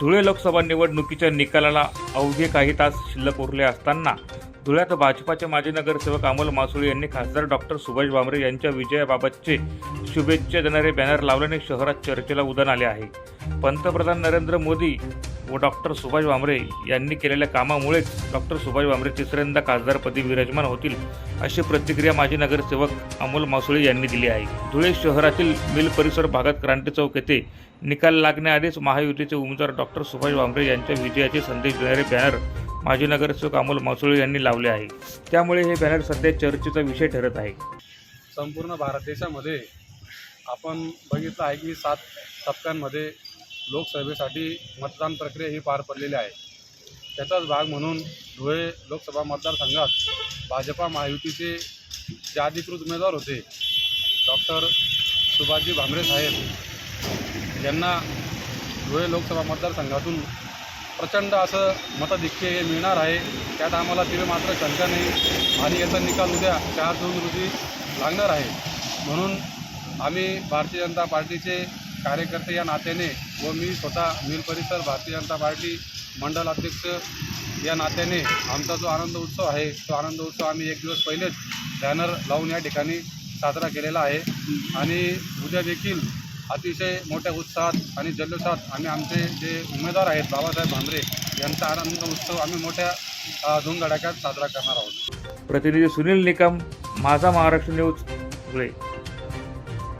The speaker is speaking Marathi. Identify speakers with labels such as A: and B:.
A: धुळे लोकसभा निवडणुकीच्या निकालाला अवघे काही तास शिल्लक उरले असताना धुळ्यात भाजपाचे माजी नगरसेवक अमोल मासुळे यांनी खासदार डॉक्टर सुभाष भामरे यांच्या विजयाबाबतचे शुभेच्छा देणारे बॅनर लावल्याने शहरात चर्चेला उदान आले आहे. पंतप्रधान नरेंद्र मोदी व डॉक्टर सुभाष भामरे यांनी केलेल्या कामामुळेच डॉक्टर सुभाष भामरे तिसऱ्यांदा खासदारपदी विराजमान होतील अशी प्रतिक्रिया माजी नगरसेवक अमोल मासुळे यांनी दिली आहे. धुळे शहरातील मिल परिसर भागात क्रांती चौक येथे निकाल लागण्याआधीच महायुतीचे उमेदवार डॉक्टर सुभाष भामरे यांच्या विजयाचे संदेश देणारे बॅनर माजी नगरसेवक अमोल मासुळे यांनी लावले आहे. त्यामुळे हे बॅनर सध्या चर्चेचा विषय ठरत आहे.
B: संपूर्ण भारत देशामध्ये आपण बघितलं आहे की सात टप्प्यांमध्ये लोकसभेसाठी मतदान प्रक्रिया ही पार पडलेली आहे. त्याचाच भाग म्हणून धुळे लोकसभा मतदारसंघात भाजपा महायुतीचे जे अधिकृत उमेदवार होते डॉक्टर सुभाषजी भामरे साहेब यांना धुळे लोकसभा मतदारसंघातून प्रचंड असं मताधिक्य हे मिळणार आहे. त्यात आम्हाला तिथे मात्र शंका नाही. आणि याचा निकाल उद्या चार जून रोजी लागणार आहे. म्हणून आम्ही भारतीय जनता पार्टीचे कार्यकर्ते या नात्याने व मी स्वतः मिल परिसर भारतीय जनता पार्टी मंडल अध्यक्ष या नात्याने आमचा जो आनंद उत्सव आहे तो आनंद उत्सव आम्ही एक दिवस पहिलेच बॅनर लावून या ठिकाणी साजरा केलेला आहे. आणि उद्या देखील अतिशय मोठ्या उत्साहात आणि जल्लोषात आम्ही आमचे जे उमेदवार आहेत बाबासाहेब भांबरे यांचा आनंद उत्सव आम्ही मोठ्या अ, धूमधडाक्यात साजरा करणार आहोत.
A: प्रतिनिधी सुनील निकम माझा महाराष्ट्र न्यूज धुळे.